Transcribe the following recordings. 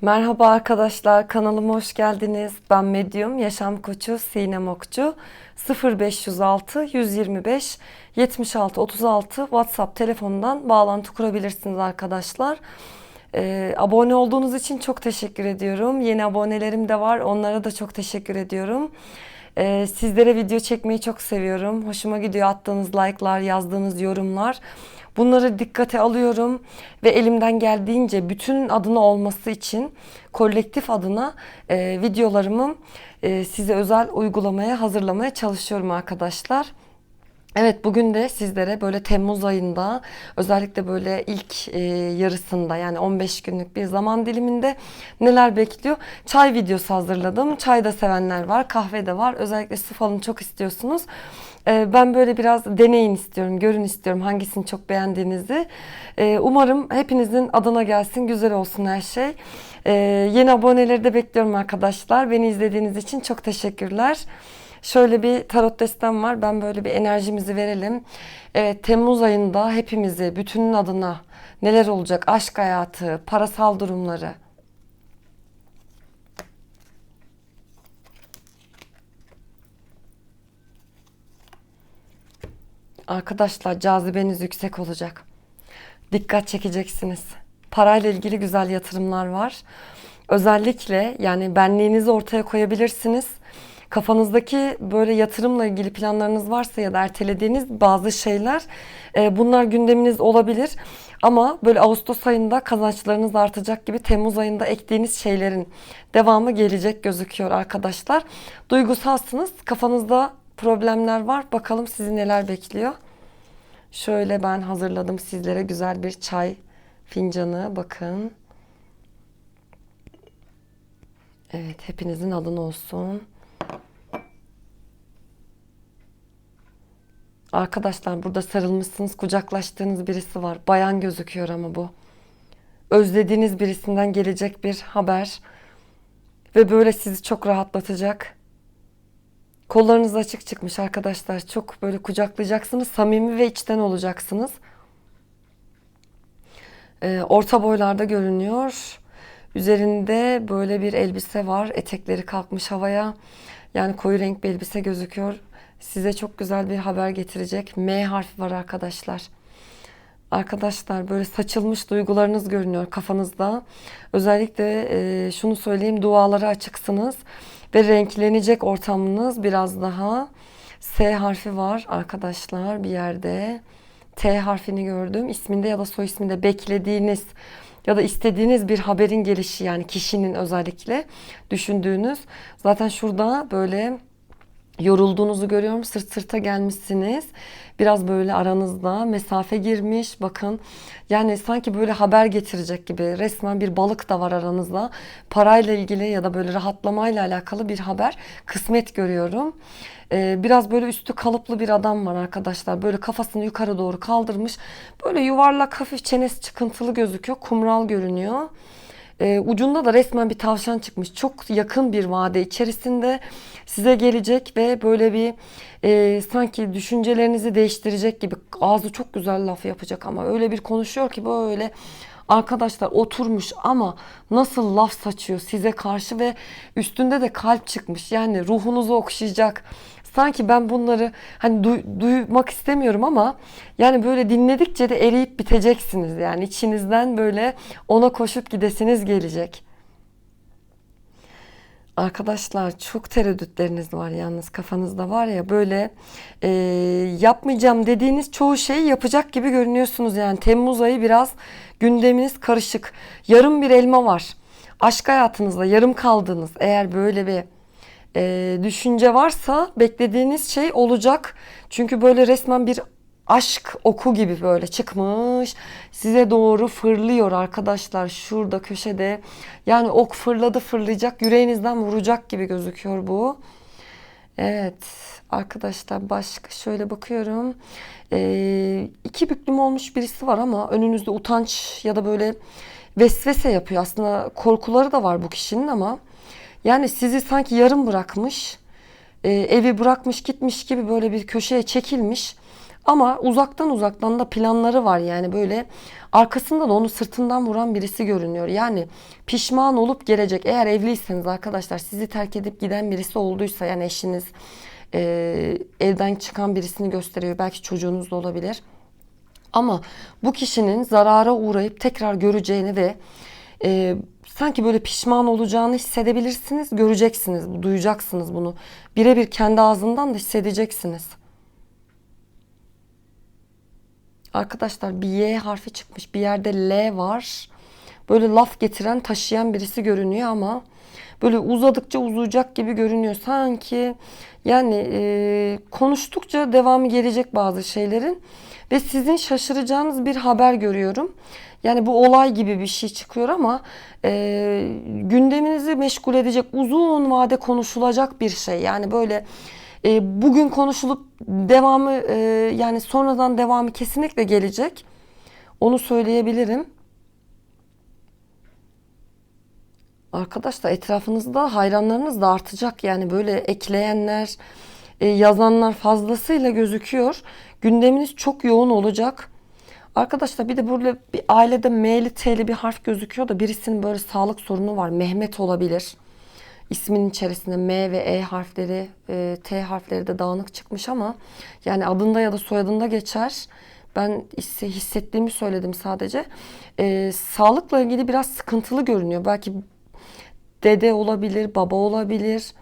Merhaba arkadaşlar, kanalıma hoş geldiniz. Ben Medyum, yaşam koçu Sinem Okçu. 0506 125 76 36 WhatsApp telefonundan bağlantı kurabilirsiniz arkadaşlar. Ee, abone olduğunuz için çok teşekkür ediyorum. Yeni abonelerim de var, onlara da çok teşekkür ediyorum. Ee, sizlere video çekmeyi çok seviyorum. Hoşuma gidiyor attığınız like'lar, yazdığınız yorumlar. Bunları dikkate alıyorum ve elimden geldiğince bütün adına olması için kolektif adına e, videolarımı e, size özel uygulamaya hazırlamaya çalışıyorum arkadaşlar. Evet bugün de sizlere böyle Temmuz ayında özellikle böyle ilk e, yarısında yani 15 günlük bir zaman diliminde neler bekliyor? Çay videosu hazırladım. Çay da sevenler var, kahve de var. Özellikle su falan çok istiyorsunuz. E, ben böyle biraz deneyin istiyorum, görün istiyorum hangisini çok beğendiğinizi. E, umarım hepinizin adına gelsin, güzel olsun her şey. E, yeni aboneleri de bekliyorum arkadaşlar. Beni izlediğiniz için çok teşekkürler. Şöyle bir tarot destem var. Ben böyle bir enerjimizi verelim. Evet, Temmuz ayında hepimizi, bütünün adına neler olacak? Aşk hayatı, parasal durumları. Arkadaşlar cazibeniz yüksek olacak. Dikkat çekeceksiniz. Parayla ilgili güzel yatırımlar var. Özellikle yani benliğinizi ortaya koyabilirsiniz. Kafanızdaki böyle yatırımla ilgili planlarınız varsa ya da ertelediğiniz bazı şeyler e, bunlar gündeminiz olabilir. Ama böyle Ağustos ayında kazançlarınız artacak gibi Temmuz ayında ektiğiniz şeylerin devamı gelecek gözüküyor arkadaşlar. Duygusalsınız. Kafanızda problemler var. Bakalım sizi neler bekliyor. Şöyle ben hazırladım sizlere güzel bir çay fincanı. Bakın. Evet, hepinizin adına olsun. Arkadaşlar burada sarılmışsınız, kucaklaştığınız birisi var. Bayan gözüküyor ama bu. Özlediğiniz birisinden gelecek bir haber ve böyle sizi çok rahatlatacak. Kollarınız açık çıkmış arkadaşlar. Çok böyle kucaklayacaksınız. Samimi ve içten olacaksınız. Ee, orta boylarda görünüyor. Üzerinde böyle bir elbise var. Etekleri kalkmış havaya. Yani koyu renk bir elbise gözüküyor. Size çok güzel bir haber getirecek. M harfi var arkadaşlar. Arkadaşlar böyle saçılmış duygularınız görünüyor kafanızda. Özellikle e, şunu söyleyeyim dualara açıksınız ve renklenecek ortamınız biraz daha. S harfi var arkadaşlar bir yerde. T harfini gördüm. İsminde ya da soy isminde beklediğiniz ya da istediğiniz bir haberin gelişi yani kişinin özellikle düşündüğünüz. Zaten şurada böyle yorulduğunuzu görüyorum. Sırt sırta gelmişsiniz. Biraz böyle aranızda mesafe girmiş. Bakın yani sanki böyle haber getirecek gibi. Resmen bir balık da var aranızda. Parayla ilgili ya da böyle rahatlamayla alakalı bir haber. Kısmet görüyorum. Ee, biraz böyle üstü kalıplı bir adam var arkadaşlar. Böyle kafasını yukarı doğru kaldırmış. Böyle yuvarlak hafif çenesi çıkıntılı gözüküyor. Kumral görünüyor. Ee, ucunda da resmen bir tavşan çıkmış. Çok yakın bir vade içerisinde size gelecek ve böyle bir e, sanki düşüncelerinizi değiştirecek gibi ağzı çok güzel laf yapacak ama öyle bir konuşuyor ki böyle arkadaşlar oturmuş ama nasıl laf saçıyor size karşı ve üstünde de kalp çıkmış. Yani ruhunuzu okşayacak. Sanki ben bunları hani duy- duymak istemiyorum ama yani böyle dinledikçe de eriyip biteceksiniz. Yani içinizden böyle ona koşup gidesiniz gelecek. Arkadaşlar çok tereddütleriniz var yalnız kafanızda var ya böyle e, yapmayacağım dediğiniz çoğu şeyi yapacak gibi görünüyorsunuz yani Temmuz ayı biraz gündeminiz karışık. Yarım bir elma var. Aşk hayatınızda yarım kaldığınız eğer böyle bir e, düşünce varsa beklediğiniz şey olacak. Çünkü böyle resmen bir aşk oku gibi böyle çıkmış. Size doğru fırlıyor arkadaşlar şurada köşede. Yani ok fırladı fırlayacak yüreğinizden vuracak gibi gözüküyor bu. Evet arkadaşlar başka şöyle bakıyorum. Ee, iki büklüm olmuş birisi var ama önünüzde utanç ya da böyle vesvese yapıyor. Aslında korkuları da var bu kişinin ama yani sizi sanki yarım bırakmış e, evi bırakmış gitmiş gibi böyle bir köşeye çekilmiş Ama uzaktan uzaktan da planları var yani böyle arkasında da onu sırtından vuran birisi görünüyor. Yani pişman olup gelecek eğer evliyseniz arkadaşlar sizi terk edip giden birisi olduysa yani eşiniz e, evden çıkan birisini gösteriyor. Belki çocuğunuz da olabilir. Ama bu kişinin zarara uğrayıp tekrar göreceğini ve e, sanki böyle pişman olacağını hissedebilirsiniz, göreceksiniz, duyacaksınız bunu. Birebir kendi ağzından da hissedeceksiniz. Arkadaşlar bir Y harfi çıkmış, bir yerde L var. Böyle laf getiren, taşıyan birisi görünüyor ama böyle uzadıkça uzayacak gibi görünüyor. Sanki yani e, konuştukça devamı gelecek bazı şeylerin ve sizin şaşıracağınız bir haber görüyorum. Yani bu olay gibi bir şey çıkıyor ama e, gündeminizi meşgul edecek uzun vade konuşulacak bir şey. Yani böyle e, bugün konuşulup devamı e, yani sonradan devamı kesinlikle gelecek. Onu söyleyebilirim. Arkadaşlar etrafınızda hayranlarınız da artacak. Yani böyle ekleyenler, e, yazanlar fazlasıyla gözüküyor. Gündeminiz çok yoğun olacak. Arkadaşlar bir de burada bir ailede M'li T'li bir harf gözüküyor da birisinin böyle sağlık sorunu var. Mehmet olabilir. İsminin içerisinde M ve E harfleri, e, T harfleri de dağınık çıkmış ama yani adında ya da soyadında geçer. Ben hissettiğimi söyledim sadece. E, sağlıkla ilgili biraz sıkıntılı görünüyor. Belki dede olabilir, baba olabilir.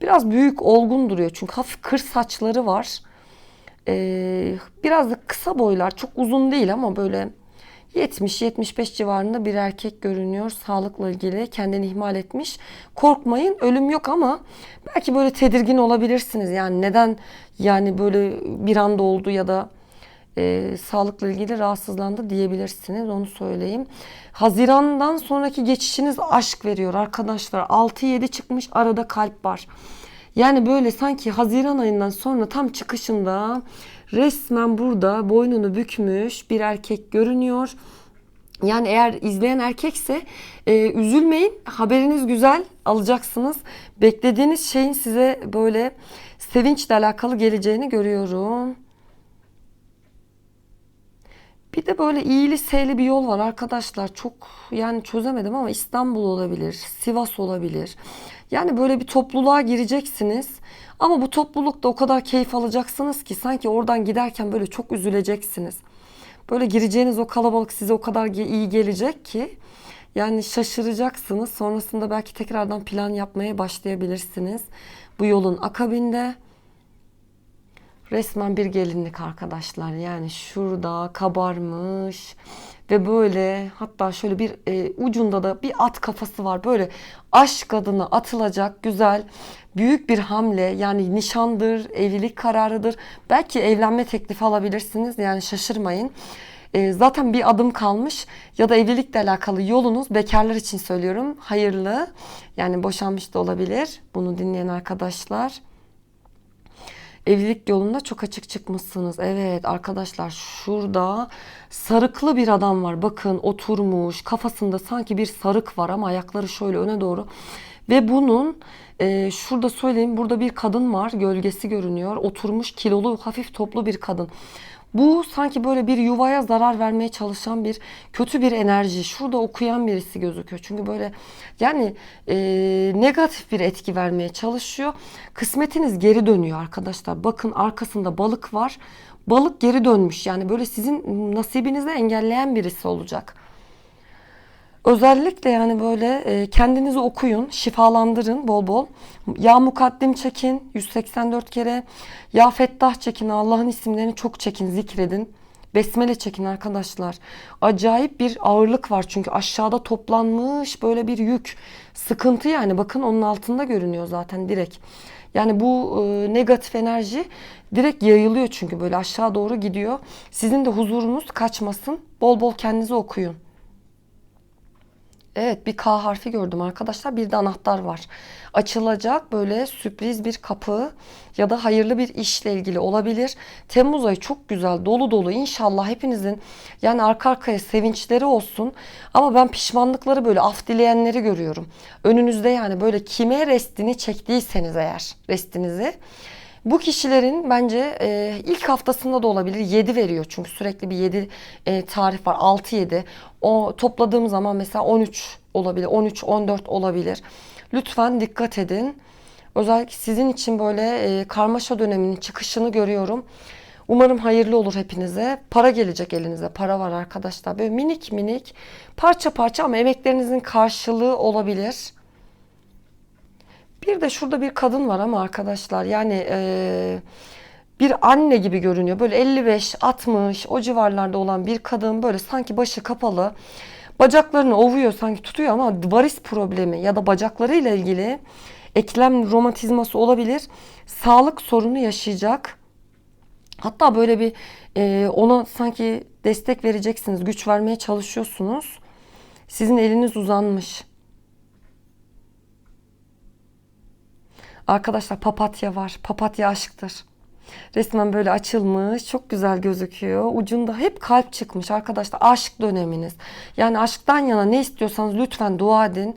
Biraz büyük, olgun duruyor. Çünkü hafif kır saçları var. Ee, biraz da kısa boylar. Çok uzun değil ama böyle 70-75 civarında bir erkek görünüyor. Sağlıkla ilgili kendini ihmal etmiş. Korkmayın ölüm yok ama belki böyle tedirgin olabilirsiniz. Yani neden yani böyle bir anda oldu ya da e, sağlıkla ilgili rahatsızlandı diyebilirsiniz. Onu söyleyeyim. Hazirandan sonraki geçişiniz aşk veriyor arkadaşlar. 6-7 çıkmış arada kalp var. Yani böyle sanki Haziran ayından sonra tam çıkışında resmen burada boynunu bükmüş bir erkek görünüyor. Yani eğer izleyen erkekse e, üzülmeyin. Haberiniz güzel alacaksınız. Beklediğiniz şeyin size böyle sevinçle alakalı geleceğini görüyorum. Bir de böyle iyili seyli bir yol var arkadaşlar. Çok yani çözemedim ama İstanbul olabilir, Sivas olabilir. Yani böyle bir topluluğa gireceksiniz. Ama bu toplulukta o kadar keyif alacaksınız ki sanki oradan giderken böyle çok üzüleceksiniz. Böyle gireceğiniz o kalabalık size o kadar iyi gelecek ki yani şaşıracaksınız. Sonrasında belki tekrardan plan yapmaya başlayabilirsiniz. Bu yolun akabinde resmen bir gelinlik arkadaşlar. Yani şurada kabarmış ve böyle hatta şöyle bir e, ucunda da bir at kafası var. Böyle aşk adına atılacak güzel büyük bir hamle yani nişandır, evlilik kararıdır. Belki evlenme teklifi alabilirsiniz. Yani şaşırmayın. E, zaten bir adım kalmış ya da evlilikle alakalı yolunuz bekarlar için söylüyorum. Hayırlı. Yani boşanmış da olabilir. Bunu dinleyen arkadaşlar evlilik yolunda çok açık çıkmışsınız. Evet arkadaşlar şurada sarıklı bir adam var. Bakın oturmuş kafasında sanki bir sarık var ama ayakları şöyle öne doğru. Ve bunun e, şurada söyleyeyim burada bir kadın var gölgesi görünüyor. Oturmuş kilolu hafif toplu bir kadın. Bu sanki böyle bir yuvaya zarar vermeye çalışan bir kötü bir enerji. Şurada okuyan birisi gözüküyor. Çünkü böyle yani e, negatif bir etki vermeye çalışıyor. Kısmetiniz geri dönüyor arkadaşlar. Bakın arkasında balık var. Balık geri dönmüş. Yani böyle sizin nasibinizi engelleyen birisi olacak. Özellikle yani böyle e, kendinizi okuyun, şifalandırın bol bol. Ya mukaddim çekin 184 kere. Ya fettah çekin Allah'ın isimlerini çok çekin zikredin. Besmele çekin arkadaşlar. Acayip bir ağırlık var çünkü aşağıda toplanmış böyle bir yük. Sıkıntı yani bakın onun altında görünüyor zaten direkt. Yani bu e, negatif enerji direkt yayılıyor çünkü böyle aşağı doğru gidiyor. Sizin de huzurunuz kaçmasın. Bol bol kendinizi okuyun. Evet bir K harfi gördüm arkadaşlar. Bir de anahtar var. Açılacak böyle sürpriz bir kapı ya da hayırlı bir işle ilgili olabilir. Temmuz ayı çok güzel dolu dolu inşallah hepinizin yani arka arkaya sevinçleri olsun. Ama ben pişmanlıkları böyle af dileyenleri görüyorum. Önünüzde yani böyle kime restini çektiyseniz eğer restinizi Bu kişilerin bence e, ilk haftasında da olabilir. 7 veriyor çünkü sürekli bir 7 e, tarif var. 6-7. O topladığım zaman mesela 13 olabilir. 13, 14 olabilir. Lütfen dikkat edin. Özellikle sizin için böyle e, karmaşa döneminin çıkışını görüyorum. Umarım hayırlı olur hepinize. Para gelecek elinize. Para var arkadaşlar. Böyle minik minik parça parça ama emeklerinizin karşılığı olabilir. Bir de şurada bir kadın var ama arkadaşlar yani e, bir anne gibi görünüyor. Böyle 55-60 o civarlarda olan bir kadın böyle sanki başı kapalı. Bacaklarını ovuyor sanki tutuyor ama varis problemi ya da bacaklarıyla ilgili eklem romatizması olabilir. Sağlık sorunu yaşayacak. Hatta böyle bir e, ona sanki destek vereceksiniz, güç vermeye çalışıyorsunuz. Sizin eliniz uzanmış. Arkadaşlar papatya var. Papatya aşktır. Resmen böyle açılmış. Çok güzel gözüküyor. Ucunda hep kalp çıkmış arkadaşlar. Aşk döneminiz. Yani aşktan yana ne istiyorsanız lütfen dua edin.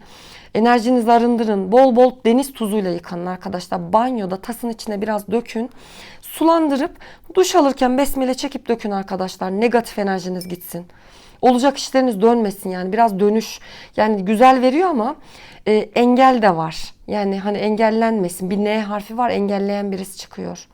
Enerjinizi arındırın. Bol bol deniz tuzuyla yıkanın arkadaşlar. Banyoda tasın içine biraz dökün. Sulandırıp duş alırken besmele çekip dökün arkadaşlar. Negatif enerjiniz gitsin. Olacak işleriniz dönmesin yani biraz dönüş yani güzel veriyor ama e, engel de var. Yani hani engellenmesin. Bir N harfi var engelleyen birisi çıkıyor.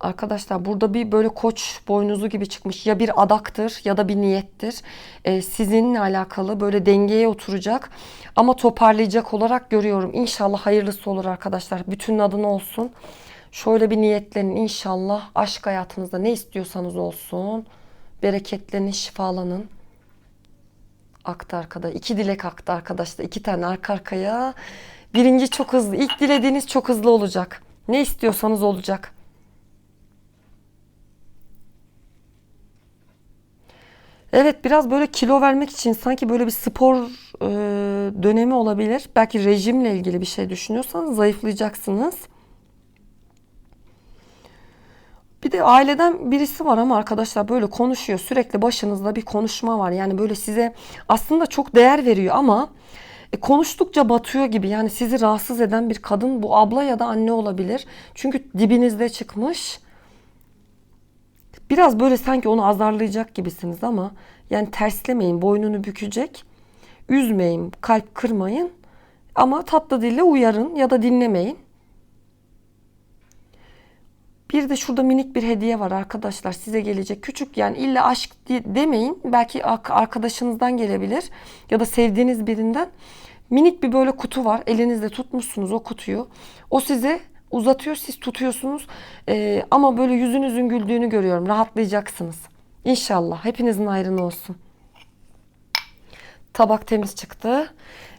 Arkadaşlar burada bir böyle koç boynuzu gibi çıkmış. Ya bir adaktır ya da bir niyettir. Ee, sizinle alakalı böyle dengeye oturacak ama toparlayacak olarak görüyorum. İnşallah hayırlısı olur arkadaşlar. Bütün adına olsun. Şöyle bir niyetlenin inşallah aşk hayatınızda ne istiyorsanız olsun. Bereketlenin, şifalanın. Aktı arkada. İki dilek aktı arkadaşlar. İki tane arka arkaya. Birinci çok hızlı. İlk dilediğiniz çok hızlı olacak. Ne istiyorsanız olacak. Evet biraz böyle kilo vermek için sanki böyle bir spor e, dönemi olabilir. Belki rejimle ilgili bir şey düşünüyorsanız zayıflayacaksınız. Bir de aileden birisi var ama arkadaşlar böyle konuşuyor. Sürekli başınızda bir konuşma var. Yani böyle size aslında çok değer veriyor ama e, konuştukça batıyor gibi. Yani sizi rahatsız eden bir kadın bu abla ya da anne olabilir. Çünkü dibinizde çıkmış. Biraz böyle sanki onu azarlayacak gibisiniz ama yani terslemeyin, boynunu bükecek. Üzmeyin, kalp kırmayın. Ama tatlı dille uyarın ya da dinlemeyin. Bir de şurada minik bir hediye var arkadaşlar size gelecek. Küçük yani illa aşk demeyin. Belki arkadaşınızdan gelebilir ya da sevdiğiniz birinden. Minik bir böyle kutu var. Elinizde tutmuşsunuz o kutuyu. O size uzatıyor siz tutuyorsunuz. Ee, ama böyle yüzünüzün güldüğünü görüyorum. Rahatlayacaksınız. İnşallah. Hepinizin ayrını olsun. Tabak temiz çıktı.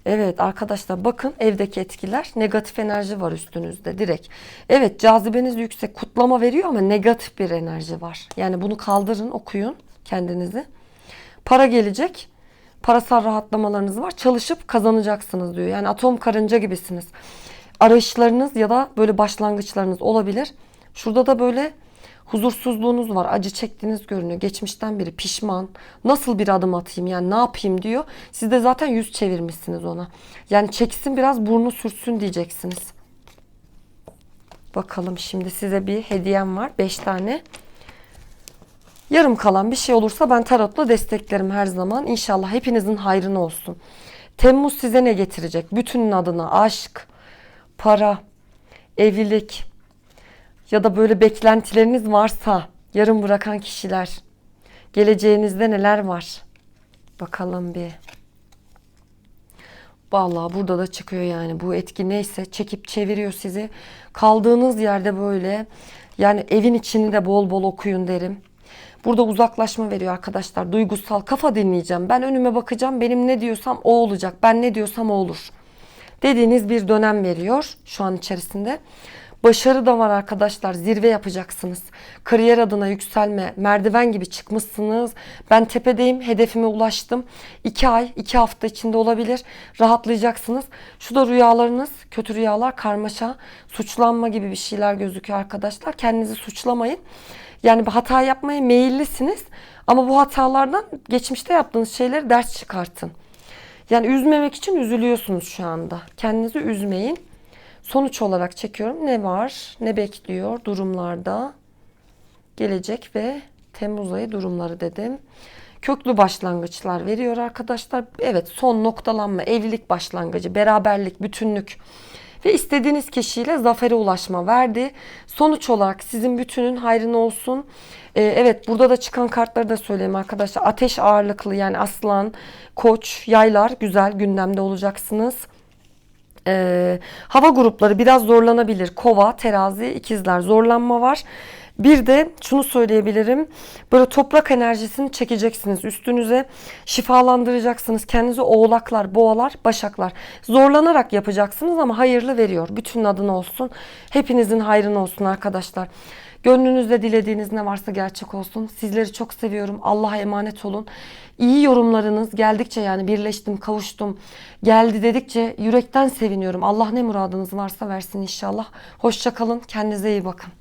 Evet arkadaşlar bakın evdeki etkiler negatif enerji var üstünüzde direkt. Evet cazibeniz yüksek kutlama veriyor ama negatif bir enerji var. Yani bunu kaldırın okuyun kendinizi. Para gelecek. Parasal rahatlamalarınız var. Çalışıp kazanacaksınız diyor. Yani atom karınca gibisiniz. Arayışlarınız ya da böyle başlangıçlarınız olabilir. Şurada da böyle huzursuzluğunuz var. Acı çektiğiniz görünüyor. Geçmişten biri pişman. Nasıl bir adım atayım yani ne yapayım diyor. Siz de zaten yüz çevirmişsiniz ona. Yani çeksin biraz burnu sürtsün diyeceksiniz. Bakalım şimdi size bir hediyem var. 5 tane. Yarım kalan bir şey olursa ben tarotla desteklerim her zaman. İnşallah hepinizin hayrına olsun. Temmuz size ne getirecek? Bütünün adına aşk, para, evlilik, ya da böyle beklentileriniz varsa yarım bırakan kişiler geleceğinizde neler var? Bakalım bir. Vallahi burada da çıkıyor yani bu etki neyse çekip çeviriyor sizi. Kaldığınız yerde böyle yani evin içini de bol bol okuyun derim. Burada uzaklaşma veriyor arkadaşlar. Duygusal kafa dinleyeceğim. Ben önüme bakacağım. Benim ne diyorsam o olacak. Ben ne diyorsam o olur. Dediğiniz bir dönem veriyor şu an içerisinde. Başarı da var arkadaşlar. Zirve yapacaksınız. Kariyer adına yükselme, merdiven gibi çıkmışsınız. Ben tepedeyim, hedefime ulaştım. İki ay, iki hafta içinde olabilir. Rahatlayacaksınız. Şu da rüyalarınız, kötü rüyalar, karmaşa, suçlanma gibi bir şeyler gözüküyor arkadaşlar. Kendinizi suçlamayın. Yani bir hata yapmaya meyillisiniz. Ama bu hatalardan geçmişte yaptığınız şeyleri ders çıkartın. Yani üzmemek için üzülüyorsunuz şu anda. Kendinizi üzmeyin. Sonuç olarak çekiyorum. Ne var? Ne bekliyor durumlarda? Gelecek ve Temmuz ayı durumları dedim. Köklü başlangıçlar veriyor arkadaşlar. Evet son noktalanma, evlilik başlangıcı, beraberlik, bütünlük ve istediğiniz kişiyle zafere ulaşma verdi. Sonuç olarak sizin bütünün hayrına olsun. Ee, evet burada da çıkan kartları da söyleyeyim arkadaşlar. Ateş ağırlıklı yani aslan, koç, yaylar güzel gündemde olacaksınız. Ee, hava grupları biraz zorlanabilir. Kova, terazi, ikizler zorlanma var. Bir de şunu söyleyebilirim. Böyle toprak enerjisini çekeceksiniz üstünüze. Şifalandıracaksınız. Kendinizi oğlaklar, boğalar, başaklar. Zorlanarak yapacaksınız ama hayırlı veriyor. Bütün adına olsun. Hepinizin hayrına olsun arkadaşlar. Gönlünüzde dilediğiniz ne varsa gerçek olsun. Sizleri çok seviyorum. Allah'a emanet olun. İyi yorumlarınız geldikçe yani birleştim, kavuştum, geldi dedikçe yürekten seviniyorum. Allah ne muradınız varsa versin inşallah. Hoşça kalın. Kendinize iyi bakın.